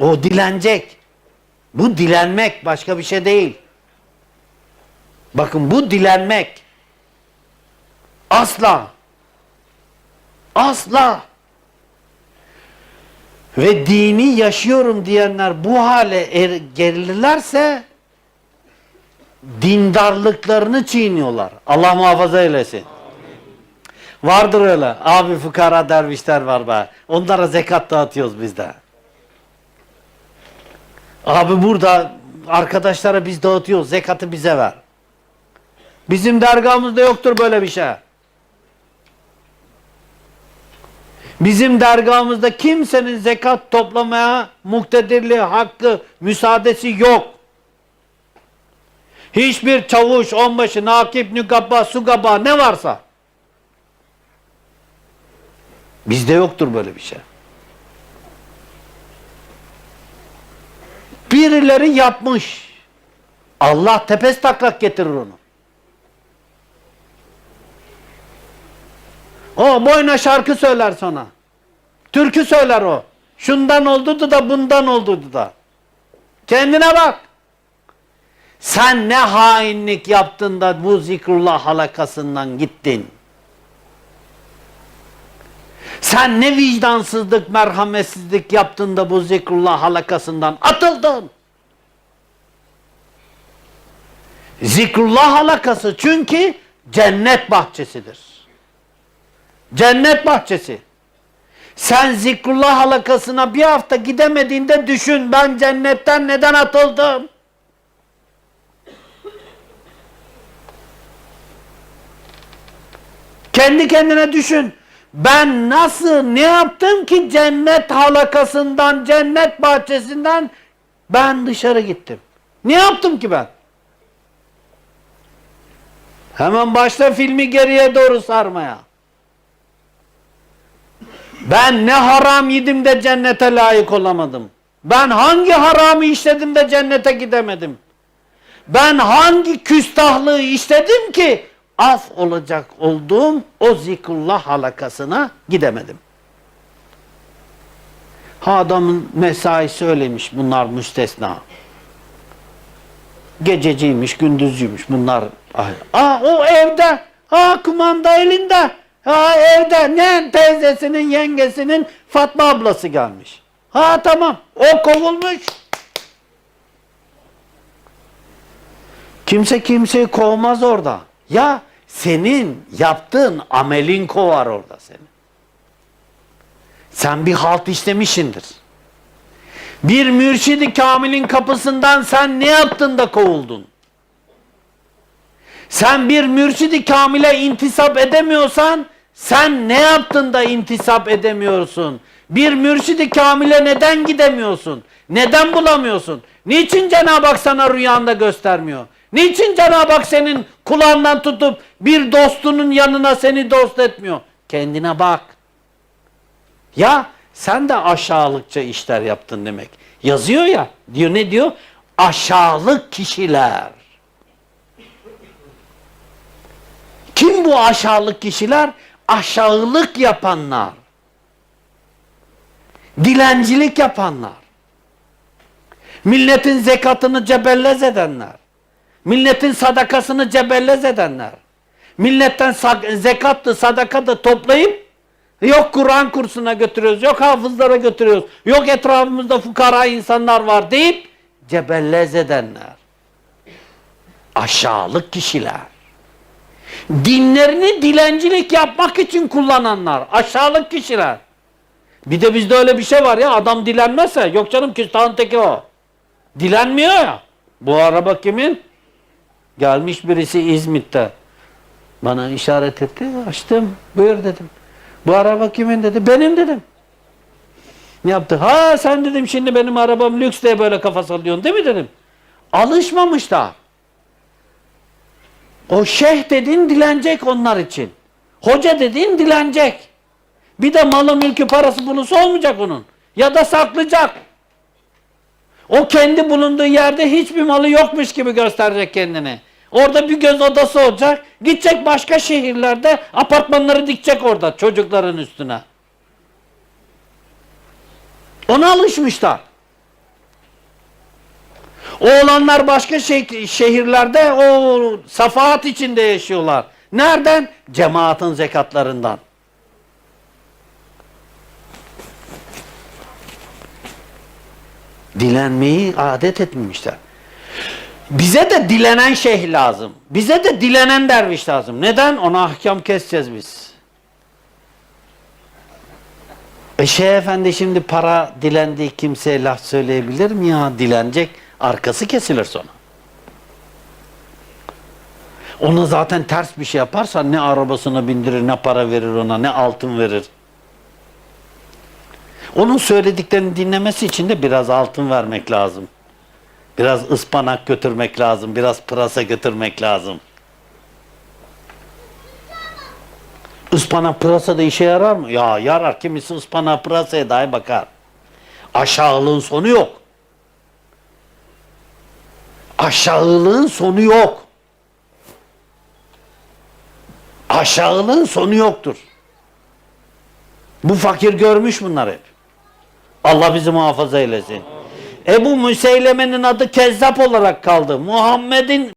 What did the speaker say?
O dilenecek. Bu dilenmek başka bir şey değil. Bakın bu dilenmek. Asla. Asla. Ve dini yaşıyorum diyenler bu hale er, gelirlerse dindarlıklarını çiğniyorlar. Allah muhafaza eylesin. Vardır öyle. Abi fukara dervişler var be. Onlara zekat dağıtıyoruz biz de. Abi burada arkadaşlara biz dağıtıyoruz. Zekatı bize ver. Bizim dergahımızda yoktur böyle bir şey. Bizim dergahımızda kimsenin zekat toplamaya muktedirliği, hakkı, müsaadesi yok. Hiçbir çavuş, onbaşı, nakip, nükabba, sugaba ne varsa. Bizde yoktur böyle bir şey. Birileri yapmış. Allah tepes taklak getirir onu. O boyuna şarkı söyler sonra. Türkü söyler o. Şundan oldu da bundan oldu da. Kendine bak. Sen ne hainlik yaptın da bu zikrullah halakasından gittin. Sen ne vicdansızlık, merhametsizlik yaptın da bu zikrullah halakasından atıldın. Zikrullah halakası çünkü cennet bahçesidir. Cennet bahçesi. Sen zikrullah halakasına bir hafta gidemediğinde düşün ben cennetten neden atıldım? Kendi kendine düşün. Ben nasıl ne yaptım ki cennet halakasından, cennet bahçesinden ben dışarı gittim. Ne yaptım ki ben? Hemen başla filmi geriye doğru sarmaya. Ben ne haram yedim de cennete layık olamadım. Ben hangi haramı işledim de cennete gidemedim. Ben hangi küstahlığı işledim ki af olacak olduğum o zikrullah halakasına gidemedim. Ha adamın mesai söylemiş bunlar müstesna. Gececiymiş, gündüzcüymüş bunlar. Aa o evde, ha kumanda elinde, ha evde ne teyzesinin, yengesinin Fatma ablası gelmiş. Ha tamam, o kovulmuş. Kimse kimseyi kovmaz orada. Ya senin yaptığın amelin kovar orada seni. Sen bir halt işlemişindir. Bir mürşidi kamilin kapısından sen ne yaptın da kovuldun? Sen bir mürşidi kamile intisap edemiyorsan sen ne yaptın da intisap edemiyorsun? Bir mürşidi kamile neden gidemiyorsun? Neden bulamıyorsun? Niçin Cenab-ı Hak sana rüyanda göstermiyor? Niçin Cenab-ı Hak senin kulağından tutup bir dostunun yanına seni dost etmiyor? Kendine bak. Ya sen de aşağılıkça işler yaptın demek. Yazıyor ya. Diyor ne diyor? Aşağılık kişiler. Kim bu aşağılık kişiler? Aşağılık yapanlar. Dilencilik yapanlar. Milletin zekatını cebellez edenler. Milletin sadakasını cebellez edenler. Milletten zekattı, sadakatı toplayıp yok Kur'an kursuna götürüyoruz, yok hafızlara götürüyoruz, yok etrafımızda fukara insanlar var deyip cebellez edenler. Aşağılık kişiler. Dinlerini dilencilik yapmak için kullananlar. Aşağılık kişiler. Bir de bizde öyle bir şey var ya adam dilenmezse yok canım küstahın teki o. Dilenmiyor ya. Bu araba kimin? Gelmiş birisi İzmit'te. Bana işaret etti. Açtım. Buyur dedim. Bu araba kimin dedi. Benim dedim. Ne yaptı? Ha sen dedim şimdi benim arabam lüks diye böyle kafa sallıyorsun değil mi dedim. Alışmamış da. O şeyh dediğin dilenecek onlar için. Hoca dediğin dilenecek. Bir de malı mülkü parası bulusu olmayacak onun. Ya da saklayacak. O kendi bulunduğu yerde hiçbir malı yokmuş gibi gösterecek kendini. Orada bir göz odası olacak. Gidecek başka şehirlerde apartmanları dikecek orada çocukların üstüne. Ona alışmışlar. Oğlanlar başka şeh- şehirlerde o safahat içinde yaşıyorlar. Nereden? Cemaatin zekatlarından. Dilenmeyi adet etmemişler. Bize de dilenen şeyh lazım. Bize de dilenen derviş lazım. Neden? Ona ahkam keseceğiz biz. E Şeyh Efendi şimdi para dilendiği kimseye laf söyleyebilir mi ya? Dilenecek. Arkası kesilir sonra. Ona zaten ters bir şey yaparsan ne arabasına bindirir, ne para verir ona, ne altın verir. Onun söylediklerini dinlemesi için de biraz altın vermek lazım. Biraz ıspanak götürmek lazım, biraz pırasa götürmek lazım. Ispanak pırasa da işe yarar mı? Ya yarar. Kimisi ıspanak pırasaya dahi bakar. Aşağılığın sonu yok. Aşağılığın sonu yok. Aşağılığın sonu yoktur. Bu fakir görmüş bunlar hep. Allah bizi muhafaza eylesin. Ebu Müseyleme'nin adı kezzap olarak kaldı. Muhammed'in